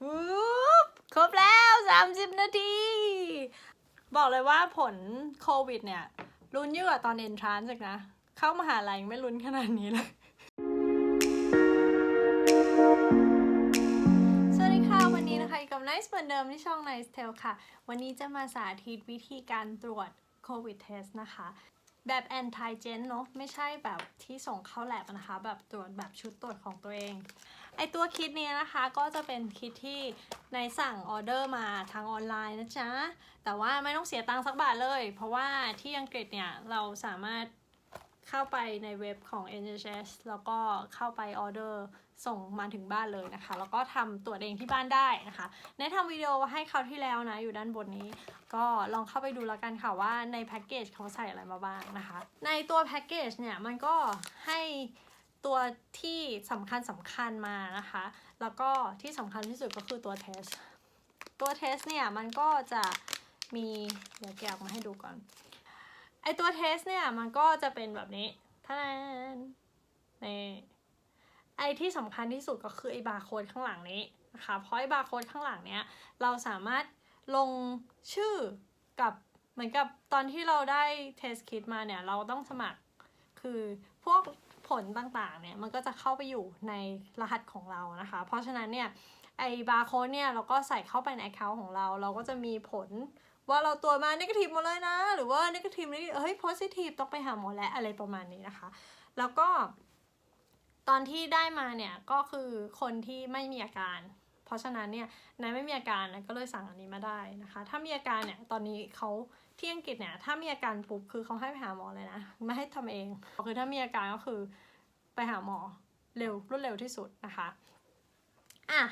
ครบแล้ว 30 นาที บอกเลยว่าผลโควิดเนี่ยลุ้นยิ่งกว่าตอนเอนทรานซ์กนะ เข้ามหาลัยยังไม่ลุ้นขนาดนี้เลย สวัสดีค่ะ วันนี้นะคะกับ Nice เหมือนเดิมที่ช่อง Nice Tale ค่ะ วันนี้จะมาสาธิตวิธีการตรวจโควิดเทสนะคะ แบบแอนติเจนเนาะไม่ใช่แบบที่ส่งเข้าแลบนะคะ แบบตรวจแบบชุดตรวจของตัวเอง ไอตัวคิดนี้นะคะก็จะเป็นคิดที่ในสั่งออเดอร์มาทางออนไลน์นะจ๊ะ แต่ว่าไม่ต้องเสียตังค์สักบาทเลย เพราะว่าที่อังกฤษเนี่ย เราสามารถ เข้าไปในเว็บของ NHS แล้วก็เข้าไปออเดอร์ส่งมาถึงบ้านเลยนะคะ แล้วก็ทำตรวจเองที่บ้านได้นะคะในทำวิดีโอให้คราวที่แล้วนะ อยู่ด้านบนนี้ ก็ลองเข้าไปดูแล้วกันค่ะว่าในแพ็กเกจเขาใส่อะไรมาบ้างนะคะ ในตัวแพ็กเกจเนี่ยมันก็ให้ตัวที่สำคัญสำคัญมานะคะ แล้วก็ที่สำคัญที่สุดก็คือตัวเทส ตัวเทสเนี่ยมันก็จะมีเดี๋ยวแกะออกมาให้ดูก่อน ไอตัวเทสเนี่ยมันก็จะเป็นแบบนี้ท่านนี่ไอที่สำคัญที่สุดก็คือไอบาร์โค้ดข้างหลังนี้นะคะเพราะไอบาร์โค้ดข้างหลังเนี้ยเราสามารถลงชื่อกับเหมือนกับตอนที่เราได้เทสคิดมาเนี่ยเราต้องสมัครคือพวกผลต่างๆเนี่ยมันก็จะเข้าไปอยู่ในรหัสของเรานะคะ เพราะฉะนั้นเนี่ยไอบาร์โค้ดเนี่ยเราก็ใส่เข้าไปใน account ของเรา เราก็จะมีผล ว่าเราตรวมา negative หมดเลยนะ หรือว่า n e g a t i v นี่เฮ้ย positive ต้องไปหาหมอแล้วอะไรประมาณนี้นะคะ แล้วก็ ตอนที่ได้มาเนี่ยก็คือคนที่ไม่มีอาการ เพราะฉะนั้นเนี่ยนายไม่มีอาการนะก็เลยสั่งอันนี้มาได้นะคะ ถ้ามีอาการเนี่ยตอนนี้เขาที่อังกฤษเนี่ยถ้ามีอาการปุ๊บคือเขาให้ไปหาหมอเลยนะไม่ให้ทำเองคือถ้ามีอาการก็คือไปหาหมอเร็วรวดเร็วที่สุดนะคะอะ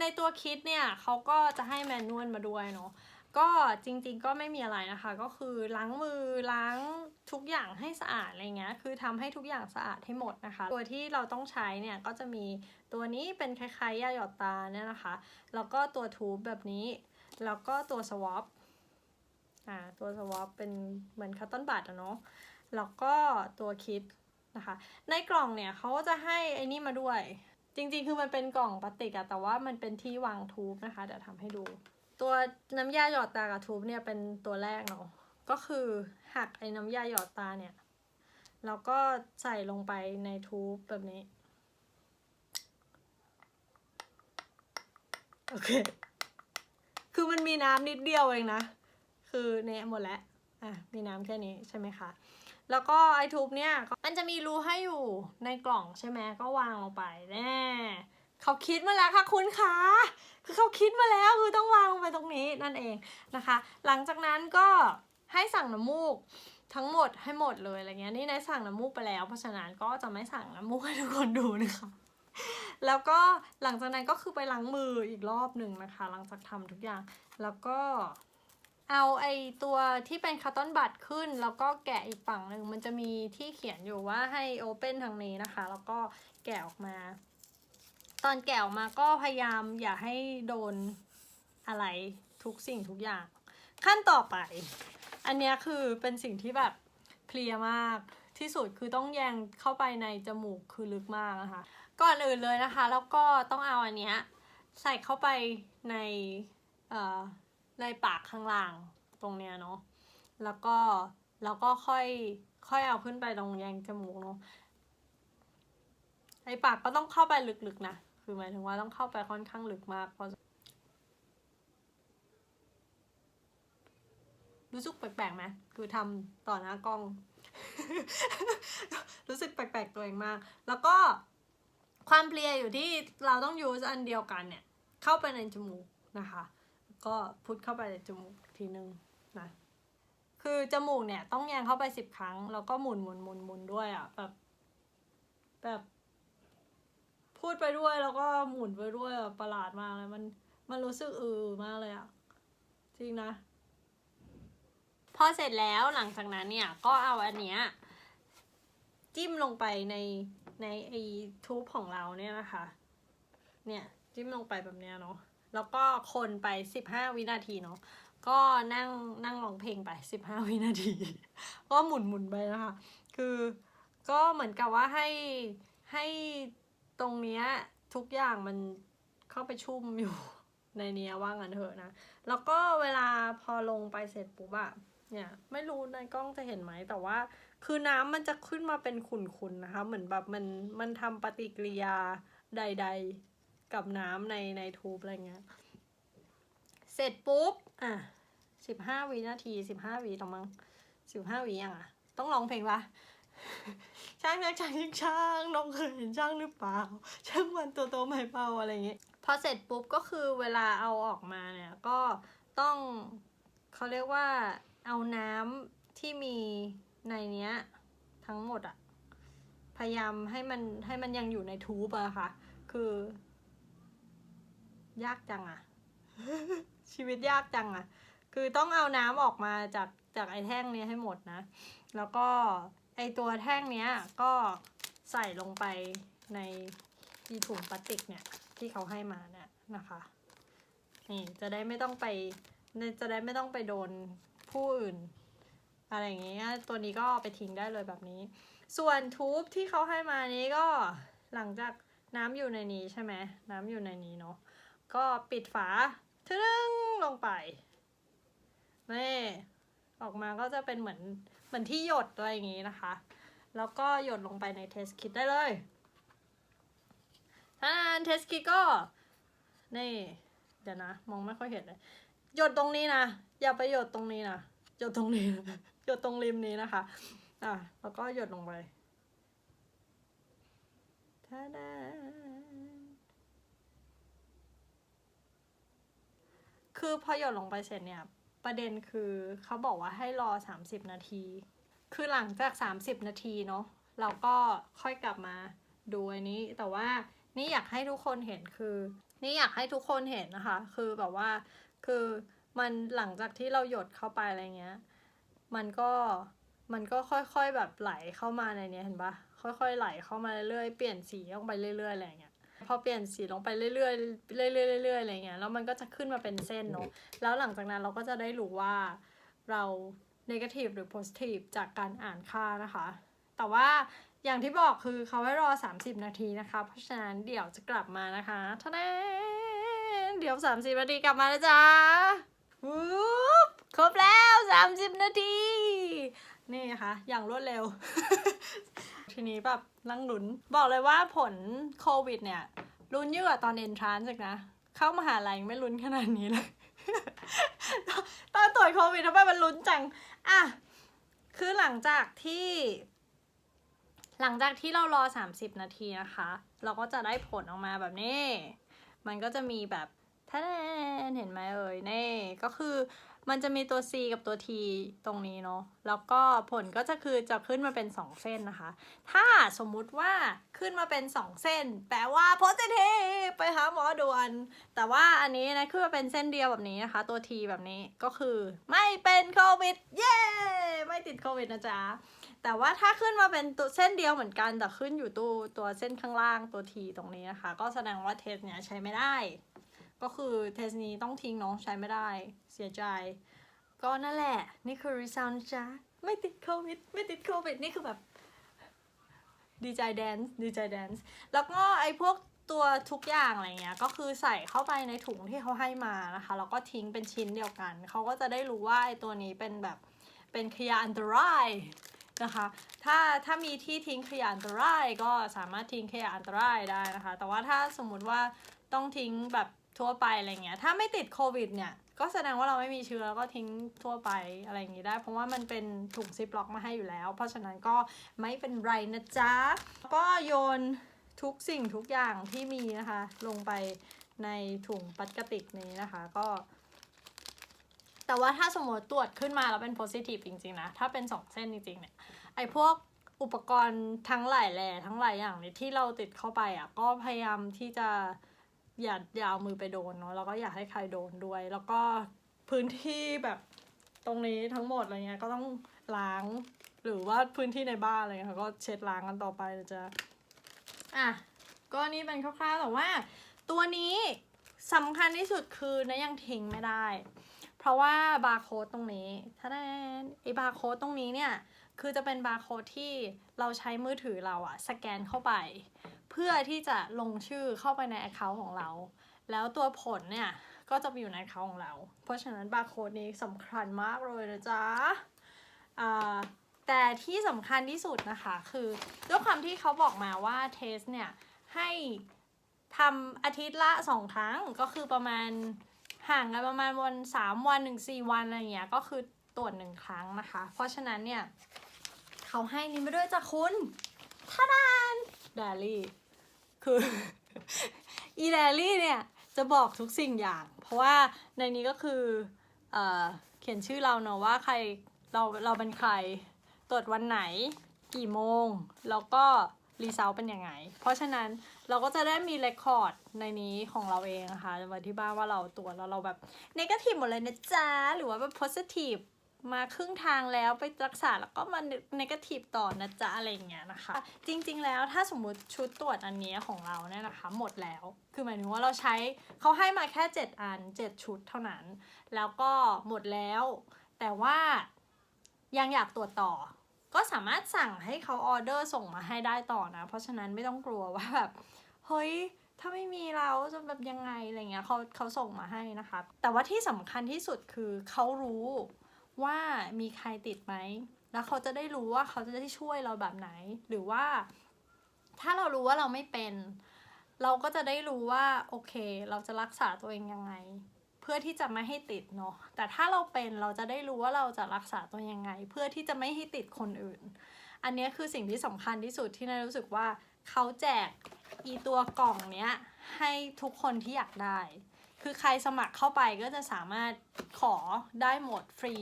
ในตัวคิดเนี่ยเขาก็จะให้แมนนวลมาด้วยเนาะ ก็จริงๆก็ไม่มีอะไรนะคะ ก็คือล้างมือล้างทุกอย่างให้สะอาดอะไรเงี้ยคือทำให้ทุกอย่างสะอาดให้หมดนะคะ ตัวที่เราต้องใช้เนี่ยก็จะมีตัวนี้เป็นคล้ายๆยาหยอดตาเนี่ยนะคะ แล้วก็ตัวทูบแบบนี้ แล้วก็ตัวสวอปอ่าตัวสวอปเป็นเหมือนคัตตอนบัตอะเนาะแล้วก็ตัวคิดนะคะ ในกล่องเนี่ยเขาก็จะให้ไอ้นี่มาด้วย จริงๆ คือมันเป็นกล่องพลาสติกอะแต่ว่ามันเป็นที่วางทูบนะคะเดี๋ยวทำให้ดู ตัวน้ำยาหยอดตากับทูบเนี่ยเป็นตัวแรกเนาะก็คือหักไอ้น้ำยาหยอดตาเนี่ยแล้วก็ใส่ลงไปในทูบแบบนี้ โอเค คือมันมีน้ำนิดเดียวเองนะ คือเนี่ยหมดแล้ว อะ มีน้ำแค่นี้ใช่ไหมคะ แล้วก็ไอทูบเนี่ยมันจะมีรูให้อยู่ในกล่องใช่ไหมก็วางลงไปแน่เขาคิดมาแล้วค่ะคุณคะ คือเขาคิดมาแล้วคือต้องวางลงไปตรงนี้นั่นเองนะคะ หลังจากนั้นก็ให้สั่งน้ำมูกทั้งหมดให้หมดเลยอะไรเงี้ยนี่นายสั่งน้ำมูกไปแล้ว เพราะฉะนั้นก็จะไม่สั่งน้ำมูกให้ทุกคนดูนะคะแล้วก็หลังจากนั้นก็คือไปล้างมืออีกรอบหนึ่งนะคะ หลังจากทำทุกอย่าง แล้วก็เอาไอตัวที่เป็นคัตตอนบัตขึ้น แล้วก็แกะอีกฝั่งหนึ่งมันจะมีที่เขียนอยู่ว่าให้โอเปนทางนี้นะคะ แล้วก็แกะออกมา ตอนแกะออกมาก็พยายามอย่าให้โดนอะไรทุกสิ่งทุกอย่าง ขั้นต่อไป อันนี้คือเป็นสิ่งที่แบบเพลียมากที่สุดคือต้องแยงเข้าไปในจมูกคือลึกมากนะคะ ก่อนอื่นเลยนะคะ แล้วก็ต้องเอาอันเนี้ยใส่เข้าไปในเอ่อในปากข้างล่างตรงเนี้ยเนาะแล้วก็แล้วก็ค่อยค่อยเอาขึ้นไปตรงแยงจมูกเนาะในปากก็ต้องเข้าไปลึกๆนะ คือหมายถึงว่าต้องเข้าไปค่อนข้างลึกมากพอรู้สึกแปลกๆไหมคือทำต่อหน้ากล้อง รู้สึกแปลกๆตัวเองมาก แล้วก็ความเพลียอยู่ที่เราต้องยูสอันเดียวกันเนี่ย เข้าไปในจมูกนะคะ ก็พุทเข้าไปในจมูกทีนึงนะคือจมูกเนี่ยต้องแยงเข้าไปสิบครั้ง แล้วก็หมุนหมุนหมุนหมุนด้วยอะ่ะแบบแบบ พูดไปด้วยแล้วก็หมุนไปด้วยอะประหลาดมากเลยมันมันรู้สึกอือมากเลยอะ่ะจริงนะ พอเสร็จแล้วหลังจากนั้นเนี่ย ก็เอาอันเนี้ยจิ้มลงไปในในไอทูบของเราเนี่ยนะคะ เนี่ยจิ้มลงไปแบบเนี้ยเนาะแล้วก็คนไป15วินาทีเนาะก็นั่งนั่งร้องเพลงไป15วินาที ก็หมุนหมุนไปนะคะ คือก็เหมือนกับว่าให้ให้ ตรงเนี้ยทุกอย่างมันเข้าไปชุ่มอยู่ในเนี้ยว่างันเถอะนะ แล้วก็เวลาพอลงไปเสร็จปุ๊บอะเนี่ยไม่รู้ในกล้องจะเห็นไหมแต่ว่า คือน้ำมันจะขึ้นมาเป็นขุ่นๆนะคะ เหมือนแบบมันมันทำปฏิกิริยาใด ๆ กับน้ำในในทูบอะไรเงี้ย เสร็จปุ๊บอะสิบห้าวินาทีสิบห้าวิต่อมั้งสิบห้าวิยังอะ ต้องร้องเพลงปะ ช่างช่างช่างช่างน้องเคยเห็นช่างหรือเปล่าช่างมันตัวโตไหมเปล่าอะไรอย่างเงี้ยพอเสร็จปุ๊บก็คือเวลาเอาออกมาเนี่ยก็ต้องเขาเรียกว่าเอาน้ำที่มีในเนี้ยทั้งหมดอะพยายามให้มันให้มันยังอยู่ในทูบอะค่ะ คือ ยากจังอะชีวิตยากจังอะคือต้องเอาน้ำออกมาจากจากไอ้แท่งนี้ให้หมดนะ แล้วก็ ไอตัวแท่งเนี้ยก็ใส่ลงไปในที่ถุงพลาสติกเนี่ยที่เขาให้มาเนี่ยนะคะนี่จะได้ไม่ต้องไปจะได้ไม่ต้องไปโดนผู้อื่น อะไรอย่างเงี้ยตัวนี้ก็ไปทิ้งได้เลยแบบนี้ ส่วนทูบที่เขาให้มานี้ก็หลังจากน้ำอยู่ในนี้ใช่ไหมน้ำอยู่ในนี้เนาะก็ปิดฝาทึ่งลงไปนี่ออกมาก็จะเป็นเหมือน เหมือนที่หยดอะไรอย่างงี้นะคะ แล้วก็หยดลงไปในเทสคิดได้เลยถ้าเทสคิดก็นี่เดี๋ยวนะ มองไม่ค่อยเห็นเลยหยดตรงนี้นะอย่าไปหยดตรงนี้นะหยดตรงนี้หยดตรงริมนี้นะคะอะแล้วก็หยดลงไปทาดาคือพอหยดลงไปเสร็จเนี่ย ประเด็นคือเขาบอกว่าให้รอ 30 นาที คือหลังจาก 30 นาทีเนาะเราก็ค่อยกลับมาดูอันนี้ แต่ว่านี่อยากให้ทุกคนเห็นคือ นี่อยากให้ทุกคนเห็นนะคะ คือแบบว่าคือมันหลังจากที่เราหยดเข้าไปอะไรเงี้ย มันก็มันก็ค่อยๆแบบไหลเข้ามาในนี้เห็นปะค่อยๆไหลเข้ามาเรื่อยๆเปลี่ยนสีลงไปเรื่อยๆอะไรเงี้ย พอเปลี่ยนสีลงไปเรื่อยๆเรื่อยๆเรื่อยๆอะไรเงี้ยแล้วมันก็จะขึ้นมาเป็นเส้นเนาะแล้วหลังจากนั้นเราก็จะได้รู้ว่าเรา negative หรือ positive จากการอ่านค่านะคะ แต่ว่าอย่างที่บอกคือเขาให้รอ 30 นาทีนะคะ เพราะฉะนั้นเดี๋ยวจะกลับมานะคะท่าแนนเดี๋ยว 30 นาทีกลับมาแล้วจ้าวูบครบแล้ว 30 นาที นี่นะคะ อย่างรวดเร็ว ทีนี้แบบนั่งลุ้น บอกเลยว่าผลโควิดเนี่ยลุ้นเยอะตอนเอนทรานซ์อีกนะ เข้ามหาลัยยังไม่ลุ้นขนาดนี้เลย ตอนตรวจโควิดทำไมมันลุ้นจัง อะ คือหลังจากที่ หลังจากที่เรารอ 30 นาทีนะคะ เราก็จะได้ผลออกมาแบบนี้ มันก็จะมีแบบท่านเห็นไหมเอ่ยเน่ก็คือ มันจะมีตัว C กับตัว T ตรงนี้เนาะ แล้วก็ผลก็จะคือจะขึ้นมาเป็น 2 เส้นนะคะ ถ้าสมมุติว่าขึ้นมาเป็น 2 เส้น แปลว่า positive ไปหาหมอด่วน แต่ว่าอันนี้นะขึ้นมาเป็นเส้นเดียวแบบนี้นะคะ ตัว T แบบนี้ก็คือไม่เป็นโควิด เย้ ไม่ติดโควิดนะจ๊ะ แต่ว่าถ้าขึ้นมาเป็นตัวเส้นเดียวเหมือนกัน แต่ขึ้นอยู่ตัวตัวเส้นข้างล่างตัว T ตรงนี้นะคะ ก็แสดงว่าเทสเนี้ยใช้ไม่ได้ ก็คือเทสนี้ต้องทิ้งเนาะใช้ไม่ได้เสียใจ ก็นั่นแหละ นี่คือรีซาวนจ๊ะไม่ติดโควิด ไม่ติดโควิด นี่คือแบบ ดีใจแดนซ์ดีใจแดนซ์แล้วก็ไอ้พวกตัวทุกอย่างอะไรเงี้ยก็คือใส่เข้าไปในถุงที่เขาให้มานะคะแล้วก็ทิ้งเป็นชิ้นเดียวกัน เขาก็จะได้รู้ว่าไอ้ตัวนี้เป็นแบบเป็นขยะอันตรายนะคะถ้าถ้ามีที่ทิ้งขยะอันตรายก็สามารถทิ้งขยะอันตรายได้นะคะ แต่ว่าถ้าสมมุติว่าต้องทิ้งแบบ ทั่วไปอะไรเงี้ย ถ้าไม่ติดโควิดเนี่ยก็แสดงว่าเราไม่มีเชื้อแล้วก็ทิ้งทั่วไปอะไรอย่างงี้ได้ เพราะว่ามันเป็นถุงซิปล็อกมาให้อยู่แล้ว เพราะฉะนั้นก็ไม่เป็นไรนะจ๊ะ ก็โยนทุกสิ่งทุกอย่างที่มีนะคะ ลงไปในถุงพลาสติกนี้นะคะก็ แต่ว่าถ้าสมมติตรวจขึ้นมาแล้วเป็น positive จริง ๆ นะ ถ้าเป็นสองเส้นจริง ๆ เนี่ย ไอ้พวกอุปกรณ์ทั้งหลายแหล่ทั้งหลายอย่างนี่ยที่เราติดเข้าไปอะก็พยายามที่จะ อย่าอย่าเอามือไปโดนเนาะแล้วก็อยากให้ใครโดนด้วย แล้วก็พื้นที่แบบตรงนี้ทั้งหมดอะไรเงี้ยก็ต้องล้าง หรือว่าพื้นที่ในบ้านอะไรเงี้ยก็เช็ดล้างกันต่อไปนะจ๊ะอะก็นี่เป็นคร่าวๆแต่ว่า ตัวนี้สำคัญที่สุดคือนะยังทิ้งไม่ได้ เพราะว่าบาร์โค้ดตรงนี้ถ้าแนนไอ้บาร์โค้ดตรงนี้เนี่ยคือจะเป็นบาร์โค้ดที่เราใช้มือถือเราอะสแกนเข้าไป เพื่อที่จะลงชื่อเข้าไปใน Account ของเรา แล้วตัวผลเนี่ย ก็จะไปอยู่ในเขาของเรา เพราะฉะนั้นบาร์โค้ดนี้สำคัญมากเลยนะจ๊ะแต่ที่สำคัญที่สุดนะคะคือด้วยความที่เขาบอกมาว่าเทสเนี่ย ให้ทำอาทิตย์ละสองครั้งก็คือประมาณห่างกันประมาณวันสามวันหนึ่งสี่วันอะไรอย่างเงี้ยก็คือตรวจหนึ่งครั้งนะคะ เพราะฉะนั้นเนี่ย เขาให้นี้มาด้วยจ้ะคุณทาดานดาลี่ คืออีแดลี่เนี่ยจะบอกทุกสิ่งอย่าง เพราะว่าในนี้ก็คือเอเขียนชื่อเราเนอะว่าใครเราเราเป็นใครตรวจวันไหน กี่โมง แล้วก็รีเซลเป็นยังไง เพราะฉะนั้นเราก็จะได้มีเรคคอร์ดในนี้ของเราเองนะคะไว้ที่บ้านว่าเราตรวจแล้วเราแบบเนกาทีฟหมดเลยนะจ๊ะ หรือว่าแบบโพสิทีฟ มาครึ่งทางแล้วไปรักษาแล้วก็มาเนกาทีฟต่อนะจ๊ะอะไรอย่างเงี้ยนะคะ จริง ๆ แล้วถ้าสมมุติชุดตรวจอันนี้ของเราเนี่ยนะคะ หมดแล้ว คือหมายถึงว่าเราใช้เขาให้มาแค่ 7 อัน 7 ชุดเท่านั้น แล้วก็หมดแล้ว แต่ว่ายังอยากตรวจต่อ ก็สามารถสั่งให้เขาออเดอร์ส่งมาให้ได้ต่อนะ เพราะฉะนั้นไม่ต้องกลัวว่าแบบเฮ้ยถ้าไม่มีเราจะแบบยังไงอะไรเงี้ยเขาเขาส่งมาให้นะคะ แต่ว่าที่สำคัญที่สุดคือเขารู้ ว่ามีใครติดไหม แล้วเขาจะได้รู้ว่าเขาจะได้ช่วยเราแบบไหน หรือว่า ถ้าเรารู้ว่าเราไม่เป็น เราก็จะได้รู้ว่าโอเค เราจะรักษาตัวเองยังไง เพื่อที่จะไม่ให้ติดเนาะ แต่ถ้าเราเป็นเราจะได้รู้ว่าเราจะรักษาตัวยังไง เพื่อที่จะไม่ให้ติดคนอื่น อันนี้คือสิ่งที่สำคัญที่สุดที่นายรู้สึกว่าเขาแจกอีตัวกล่องเนี้ยให้ทุกคนที่อยากได้ คือใครสมัครเข้าไปก็จะสามารถขอได้หมดฟรี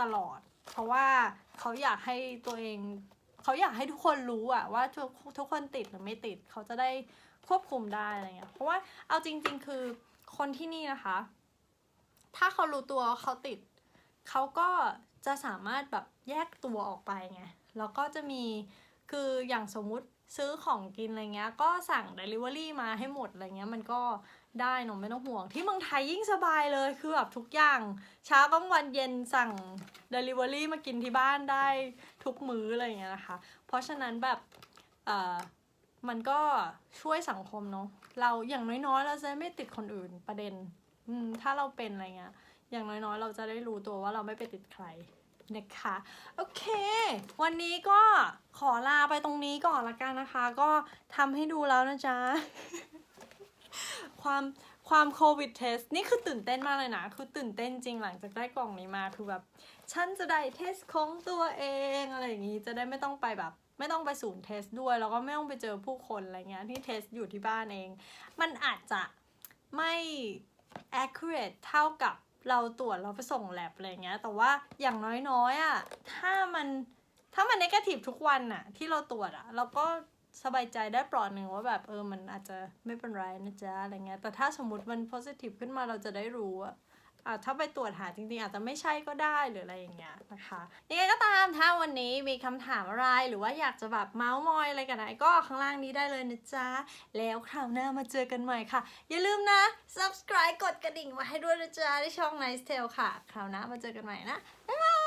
ตลอด เพราะว่าเขาอยากให้ตัวเอง เขาอยากให้ทุกคนรู้อะว่าทุกทุกคนติดหรือไม่ติด เขาจะได้ควบคุมได้อะไรเงี้ย เพราะว่าเอาจริง ๆ คือคนที่นี่นะคะ ถ้าเขารู้ตัวเขาติด เขาก็จะสามารถแบบแยกตัวออกไปไง แล้วก็จะมีคืออย่างสมมุติซื้อของกินอะไรเงี้ย ก็สั่ง Delivery มาให้หมดอะไรเงี้ย มันก็ ได้เนอะไม่ต้องห่วง ที่เมืองไทยยิ่งสบายเลยคือแบบทุกอย่าง เช้ากลางวันเย็นสั่ง Delivery มากินที่บ้านได้ทุกมื้ออะไรเงี้ยนะคะ เพราะฉะนั้นแบบเอ่อมันก็ช่วยสังคมเนาะเราอย่างน้อยๆ เราจะไม่ติดคนอื่นประเด็นอืมถ้าเราเป็นอะไรเงี้ยอย่างน้อยๆ เราจะได้รู้ตัวว่าเราไม่ไปติดใครนะคะโอเค วันนี้ก็ขอลาไปตรงนี้ก่อนละกันนะคะ ก็ทำให้ดูแล้วนะจ๊ะ ความความโควิดเทสนี่คือตื่นเต้นมากเลยนะ คือตื่นเต้นจริงหลังจากได้กล่องนี้มาคือแบบ ฉันจะได้เทสของตัวเองอะไรอย่างนี้จะได้ไม่ต้องไปแบบ ไม่ต้องไปศูนย์เทสด้วย แล้วก็ไม่ต้องไปเจอผู้คนอะไรเงี้ยที่เทสอยู่ที่บ้านเอง มันอาจจะไม่ accurate เท่ากับเราตรวจเราไปส่งแลบอะไรเงี้ย แต่ว่าอย่างน้อยๆอะถ้ามันถ้ามันนกาทีฟทุกวันน่ะ ที่เราตรวจอะเราก็ สบายใจได้ปลอดหนึ่งว่าแบบเออมันอาจจะไม่เป็นไรนะจ๊ะอะไรเงี้ยแต่ถ้าสมมติมัน positive ขึ้นมาเราจะได้รู้อะอะถ้าไปตรวจหาจริงๆ อาจจะไม่ใช่ก็ได้หรืออะไรอย่างเงี้ยนะคะยังไงก็ตามถ้าวันนี้มีคำถามอะไรหรือว่าอยากจะแบบเมาส์มอยอะไรกันไหนก็ข้างล่างนี้ได้เลยนะจ๊ะ แล้วคราวหน้ามาเจอกันใหม่ค่ะ อย่าลืมนะ subscribe กดกระดิ่งมาให้ด้วยนะจ๊ะที่ช่อง Nice Tale ค่ะ คราวหน้ามาเจอกันใหม่นะ บ๊ายบาย